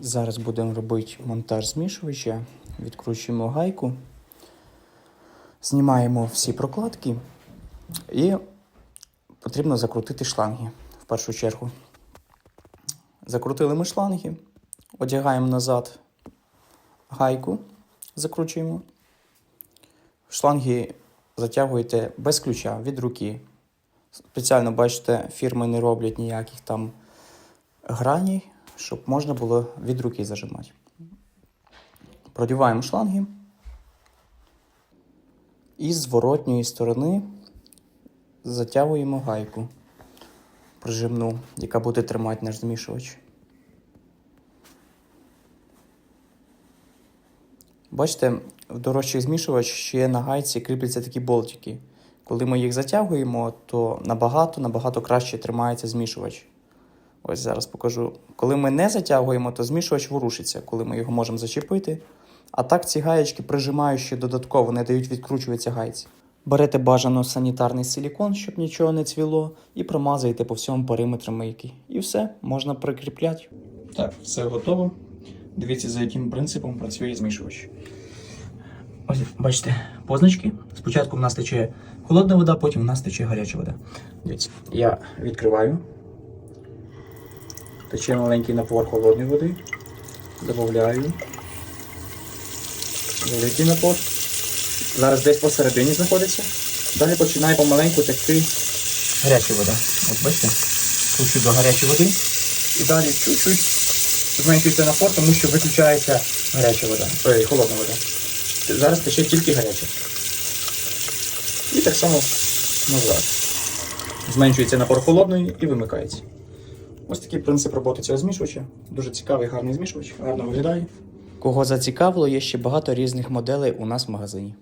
Зараз будемо робити монтаж змішувача. Відкручуємо гайку, знімаємо всі прокладки і потрібно закрутити шланги в першу чергу. Закрутили ми шланги, одягаємо назад гайку, закручуємо. Шланги затягуєте без ключа від руки. Спеціально бачите, фірми не роблять ніяких там граней, щоб можна було від руки зажимати. Продіваємо шланги. І з зворотньої сторони затягуємо гайку прижимну, яка буде тримати наш змішувач. Бачите, в дорожчих змішувач ще на гайці кріпляться такі болтики. Коли ми їх затягуємо, то набагато набагато краще тримається змішувач. Ось зараз покажу. Коли ми не затягуємо, то змішувач ворушиться, коли ми його можемо зачепити. А так ці гаєчки прижимаючи додатково, не дають відкручуватися гайці. Берете бажано санітарний силікон, щоб нічого не цвіло, і промазуєте по всьому периметру мийки. І все, можна прикріпляти. Так, все готово. Дивіться, за яким принципом працює змішувач. Ось бачите, позначки. Спочатку в нас тече холодна вода, потім в нас тече гаряча вода. Дивіться, я відкриваю. Тече маленький напор холодної води. Добавляю. Великий напор. Зараз десь посередині знаходиться. Далі починає помаленьку текти гаряча вода. От бачите? Кручу до гарячої води. І далі чуть-чуть зменшується напор, тому що виключається гаряча вода. Ой, холодна вода. Зараз тече тільки гаряча. І так само назад. Зменшується напор холодної і вимикається. Ось такий принцип роботи цього змішувача. Дуже цікавий, гарний змішувач, гарно виглядає. Кого зацікавило, є ще багато різних моделей у нас в магазині.